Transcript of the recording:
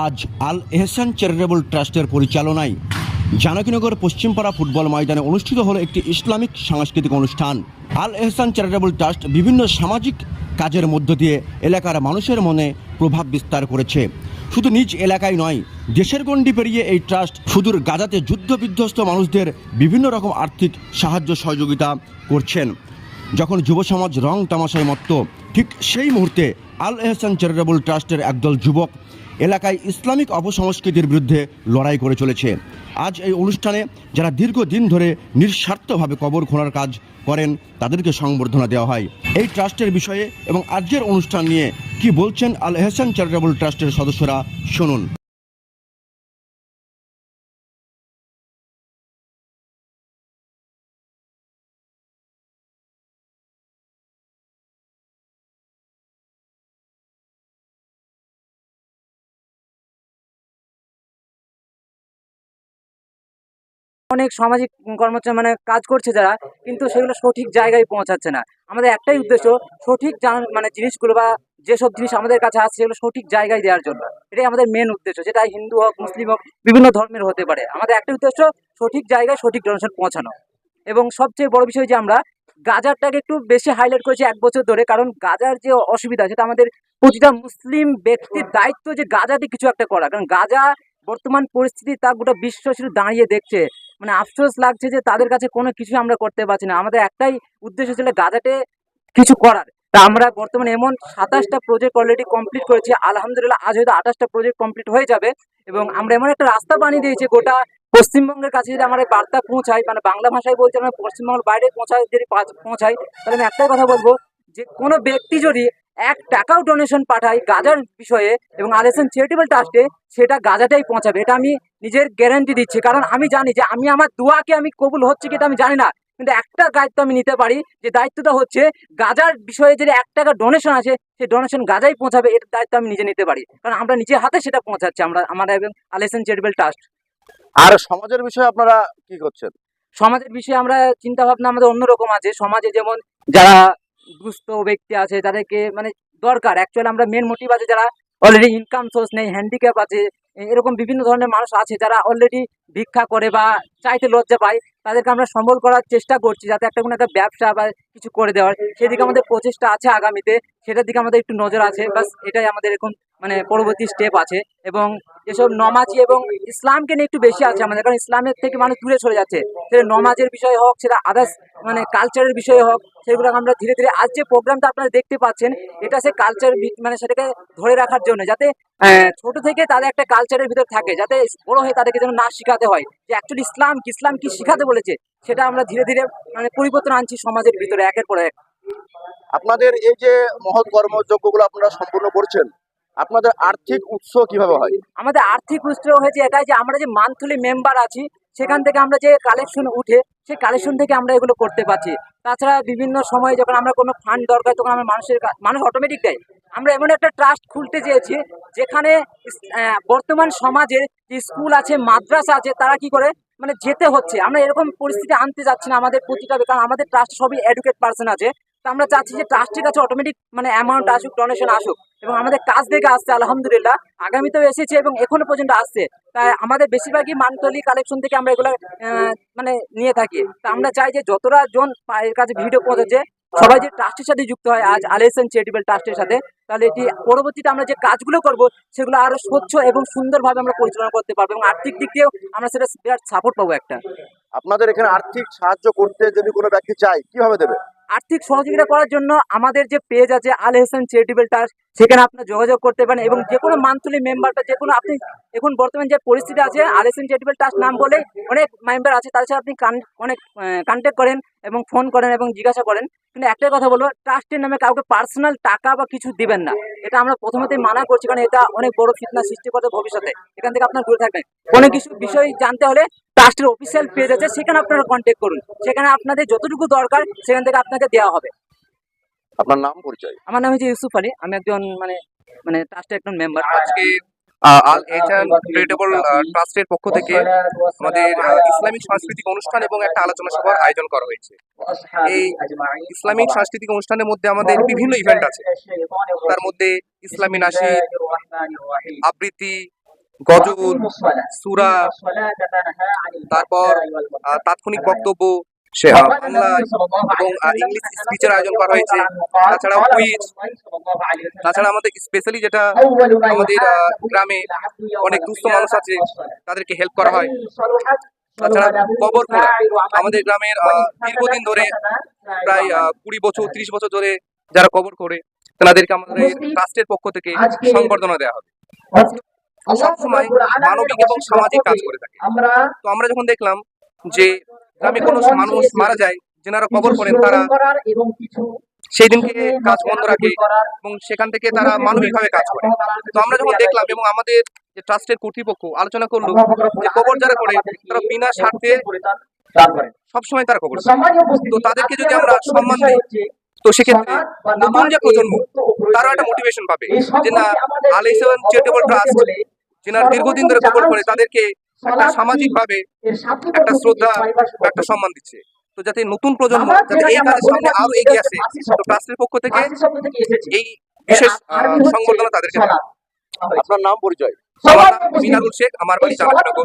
আজ আল এহসান চ্যারিটেবল ট্রাস্টের পরিচালনায় জানকীনগর পশ্চিমপাড়া ফুটবল ময়দানে অনুষ্ঠিত হলো একটি ইসলামিক সাংস্কৃতিক অনুষ্ঠান। আল এহসান চ্যারিটেবল ট্রাস্ট বিভিন্ন সামাজিক কাজের মধ্য দিয়ে এলাকার মানুষের মনে প্রভাব বিস্তার করেছে। শুধু নিজ এলাকায় নয়, দেশের গণ্ডি পেরিয়ে এই ট্রাস্ট সুদূর গাজাতে যুদ্ধ বিধ্বস্ত মানুষদের বিভিন্ন রকম আর্থিক সাহায্য সহযোগিতা করছেন। যখন যুব সমাজ রং তামাশায় মত্ত ঠিক সেই মুহূর্তে আল এহসান চ্যারিটেবল ট্রাস্টের একদল যুবক এলাকায় ইসলামিক অপসংস্কৃতির বিরুদ্ধে লড়াই করে চলেছে। আজ এই অনুষ্ঠানে যারা দীর্ঘদিন ধরে নিঃস্বার্থভাবে কবর খোঁড়ার কাজ করেন, তাদেরকে সংবর্ধনা দেওয়া হয়। এই ট্রাস্টের বিষয়ে এবং আজকের অনুষ্ঠান নিয়ে কি বলছেন আল এহসান চ্যারিটেবল ট্রাস্টের সদস্যরা, শুনুন। অনেক সামাজিক কর্মচারী মানে কাজ করছে যারা, কিন্তু সেগুলো সঠিক জায়গায় পৌঁছাচ্ছে না। আমাদের একটাই উদ্দেশ্য সঠিক মানে জিনিসগুলো বা যেসব জিনিস আমাদের কাছে আসছে সেগুলো সঠিক জায়গায় দেওয়ার জন্য। এটাই আমাদের মেন উদ্দেশ্য। যেটা হিন্দু হোক, মুসলিম হোক, বিভিন্ন ধর্মের হতে পারে। আমাদের একটা উদ্দেশ্য সঠিক জায়গায় সঠিক ডোনেশন পৌঁছানো। এবং সবচেয়ে বড় বিষয় যে আমরা গাজারটাকে একটু বেশি হাইলাইট করেছি এক বছর ধরে, কারণ গাজার যে অসুবিধা, সেটা আমাদের প্রতিটা মুসলিম ব্যক্তির দায়িত্ব যে গাজাতে কিছু একটা করা কারণ গাজা বর্তমান পরিস্থিতি তা গোটা বিশ্ব শুধু দাঁড়িয়ে দেখছে। মানে আফসোস লাগছে যে তাদের কাছে কোনো কিছু আমরা করতে পারছি না। আমাদের একটাই উদ্দেশ্য ছিল গাজাতে কিছু করার। তা আমরা বর্তমানে এমন সাতাশটা প্রজেক্ট অলরেডি কমপ্লিট করেছি। আলহামদুলিল্লাহ আজ হয়তো আঠাশটা প্রজেক্ট কমপ্লিট হয়ে যাবে এবং আমরা এমন একটা রাস্তা বানিয়ে দিয়েছি গোটা পশ্চিমবঙ্গের কাছে যদি আমার বার্তা পৌঁছায় মানে বাংলা ভাষায় বলছি আমরা পশ্চিমবঙ্গের বাইরে পৌঁছায়, যদি পৌঁছায়, তাহলে আমি একটাই কথা বলব যে কোনো ব্যক্তি যদি এক টাকাও ডোনেশন পাঠাই গাজার বিষয়ে এবং আলেসেন চ্যারিটেবল ট্রাস্টে সেটা গাজাটাই পৌঁছাবে। এটা আমি নিজের গ্যারান্টি দিচ্ছি। কারণ আমি জানি যে আমি আমার দোয়াকে আমি কবুল হচ্ছে কি এটা আমি জানি না। কিন্তু একটা দায়িত্ব আমি নিতে পারি যে দায়িত্বটা হচ্ছে গাজার বিষয়ে যদি এক টাকা ডোনেশন আছে সেই ডোনেশন গাজাই পৌঁছাবে এর দায়িত্ব আমি নিজে নিতে পারি। কারণ আমরা নিজে হাতে সেটা পৌঁছাচ্ছি আমরা আমার এবং আলেসেন চ্যারিটেবল ট্রাস্ট আর সমাজের বিষয়ে আপনারা কি করছেন? সমাজের বিষয়ে আমরা চিন্তা ভাবনা আমাদের অন্যরকম আছে। সমাজে যেমন যারা দুস্থ ব্যক্তি আছে, তাদেরকে মানে দরকার। অ্যাকচুয়ালি আমরা মেন মোটিভ আছে যারা অলরেডি ইনকাম সোর্স নেই হ্যান্ডিক্যাপ আছে এরকম বিভিন্ন ধরনের মানুষ আছে যারা অলরেডি ভিক্ষা করে বা চাইতে লজ্জা পায়, তাদেরকে আমরা সম্বল করার চেষ্টা করছি যাতে একটা কোনো একটা ব্যবসা বা কিছু করে দেওয়ার। সেদিকে আমাদের প্রচেষ্টা আছে আগামীতে, সেটার দিকে আমাদের একটু নজর আছে বাস এটাই আমাদের এখন মানে পরবর্তী স্টেপ আছে। এবং এসব নমাজি এবং ইসলামকে নিয়ে একটু বেশি আছে আমাদের, কারণ ইসলামের থেকে মানুষ দূরে সরে যাচ্ছে। সেটা নমাজের বিষয় হোক, সেটা আদার্স মানে কালচারের বিষয়ে হোক সেগুলো আমরা ধীরে ধীরে আজ যে প্রোগ্রামটা আপনারা দেখতে পাচ্ছেন, এটা সে কালচার মানে সেটাকে ধরে রাখার জন্য, যাতে ছোট থেকে তাদের একটা কালচারের ভিতর থাকে, যাতে বড় হয়ে তাদেরকে যেন না শেখাতে হয়। যে অ্যাকচুয়ালি ইসলাম কি ইসলাম কি শিখাতে বলেছে, সেটা আমরা ধীরে ধীরে মানে পরিবর্তন আনছি সমাজের ভিতরে, একের পর এক। আপনাদের এই যে মহৎ কর্মযজ্ঞগুলো আপনারা সম্পূর্ণ করছেন আপনাদের আর্থিক উৎস কীভাবে হয়? আমাদের আর্থিক উৎস হয়েছে এটাই যে আমরা যে মান্থলি মেম্বার আছি, সেখান থেকে আমরা যে কালেকশন উঠে, সেই কালেকশন থেকে আমরা এগুলো করতে পারছি। তাছাড়া বিভিন্ন সময় যখন আমরা কোনো ফান্ড দরকার, তখন আমরা মানুষের মানুষ অটোমেটিক দেয়। আমরা এমন একটা ট্রাস্ট খুলতে চেয়েছি, যেখানে বর্তমান সমাজে স্কুল আছে, মাদ্রাসা আছে, তারা কি করে? মানে যেতে হচ্ছে। আমরা এরকম পরিস্থিতি আনতে যাচ্ছি না আমাদের প্রতিটা কারণ আমাদের ট্রাস্ট সবই এডুকেট পার্সন আছে। তো আমরা চাচ্ছি যে ট্রাস্টের কাছে অটোমেটিক মানে অ্যামাউন্ট আসুক ডোনেশন আসুক এবং আমাদের কাজ দেখে আসছে, আলহামদুলিল্লাহ। আগামীতেও এসেছে এবং এখনও পর্যন্ত আসছে। তাই আমাদের বেশিরভাগই মান্থলি কালেকশন থেকে আমরা এগুলো মানে নিয়ে থাকি। তা আমরা চাই যে যতটা জন এর কাছে ভিডিও পৌঁছেছে, সবাই যে ট্রাস্টের সাথে যুক্ত হয়, আজ আলেসন চ্যারিটেবল ট্রাস্টের সাথে, তাহলে এটি পরবর্তীতে আমরা যে কাজগুলো করব, সেগুলো আরও স্বচ্ছ এবং সুন্দরভাবে আমরা পরিচালনা করতে পারব এবং আর্থিক দিক দিয়েও আমরা সেটা সাপোর্ট পাবো একটা। আপনাদের এখানে আর্থিক সাহায্য করতে যদি কোনো ব্যক্তি চায়, কীভাবে দেবে? আর্থিক সহযোগিতা করার জন্য আমাদের যে পেজ আছে আল হেসান চ্যারিটেবল ট্রাস্ট সেখানে আপনার যোগাযোগ করতে পারেন এবং যে কোনো মান্থলি মেম্বারটা যে কোনো আপনি এখন বর্তমান যে পরিস্থিতি আছে, আল হেসান চ্যারিটেবল ট্রাস্ট নাম বলে অনেক মেম্বার আছে, তাদের সাথে আপনি অনেক কন্ট্যাক্ট করেন এবং ফোন করেন এবং জিজ্ঞাসা করেন। কিন্তু একটাই কথা বলব ট্রাস্টের নামে কাউকে পার্সোনাল টাকা বা কিছু দিবেন না। এটা আমরা প্রথমতেই মানা করছি, কারণ এটা অনেক বড় ফিতনা সৃষ্টি করবে ভবিষ্যতে। এখান থেকে আপনার দূরে থাকবেন। কোনো কিছু বিষয় জানতে হলে ট্রাস্টের অফিসিয়াল পেজ আছে সেখানে আপনারা কন্ট্যাক্ট করুন। সেখানে আপনাদের যতটুকু দরকার সেখান থেকে আপনাকে দেওয়া হবে। আপনার নাম পরিচয়? আমার নাম হচ্ছে ইউসুফ আলী। আমি একজন মানে মানে ট্রাস্টের একজন মেম্বার আজকে আল এজান চ্যারিটেবল ট্রাস্টের পক্ষ থেকে আমাদের ইসলামিক সাংস্কৃতিক অনুষ্ঠান এবং একটা আলোচনা সভার আয়োজন করা হয়েছে। এই ইসলামিক সাংস্কৃতিক অনুষ্ঠানের মধ্যে আমাদের বিভিন্ন ইভেন্ট আছে। তার মধ্যে ইসলামী নাসিদ আবৃত্তি গজল সুরা তারপর তাৎক্ষণিক বক্তব্য বাংলা এবং ইংলিশ স্পিচের আয়োজন করা হয়েছে। তাছাড়াও কুইজ তাছাড়া আমাদের স্পেশালি যেটা আমাদের গ্রামে অনেক দুস্থ মানুষ আছে তাদেরকে হেল্প করা হয়। তাছাড়া কবর খোঁড়া আমাদের গ্রামের দীর্ঘদিন ধরে প্রায় কুড়ি বছর ত্রিশ বছর ধরে যারা কবর করে তাদেরকে আমাদের ট্রাস্টের পক্ষ থেকে সংবর্ধনা দেওয়া হবে। সবসময় মানবিক এবং সামাজিক কাজ করে থাকে। তো আমরা যখন দেখলাম যে গ্রামে কোনো মানুষ মারা যায় যেনারা কবর করেন তারা সেই দিনকে কাজ বন্ধ রাখে এবং সেখান থেকে তারা মানবিকভাবে কাজ করে। তো আমরা যখন দেখলাম এবং আমাদের যে ট্রাস্টের কর্তৃপক্ষ আলোচনা করল যে কবর যারা করে তারা বিনা স্বার্থে সবসময় তারা কবর তো তাদেরকে যদি আমরা সম্মান দিই তো সেক্ষেত্রে নতুন যে প্রজন্ম তারা একটা মোটিভেশন পাবে। যে না আলাইসান চ্যারিটেবল ট্রাস্ট যেনারা দীর্ঘদিন ধরে কবর করে তাদেরকে একটা সামাজিক ভাবে একটা শ্রদ্ধা একটা সম্মান দিচ্ছে। তো যাতে নতুন প্রজন্ম যাতে এই কাজের সামনে আরও এগিয়ে আসে তো ট্রাস্টের পক্ষ থেকে এই বিশেষ সংবর্ধনা তাদেরকে আপনার নাম পরিচয়? আমার নাম মিনারুল শেখ আমার বাড়ি চালাকি নগর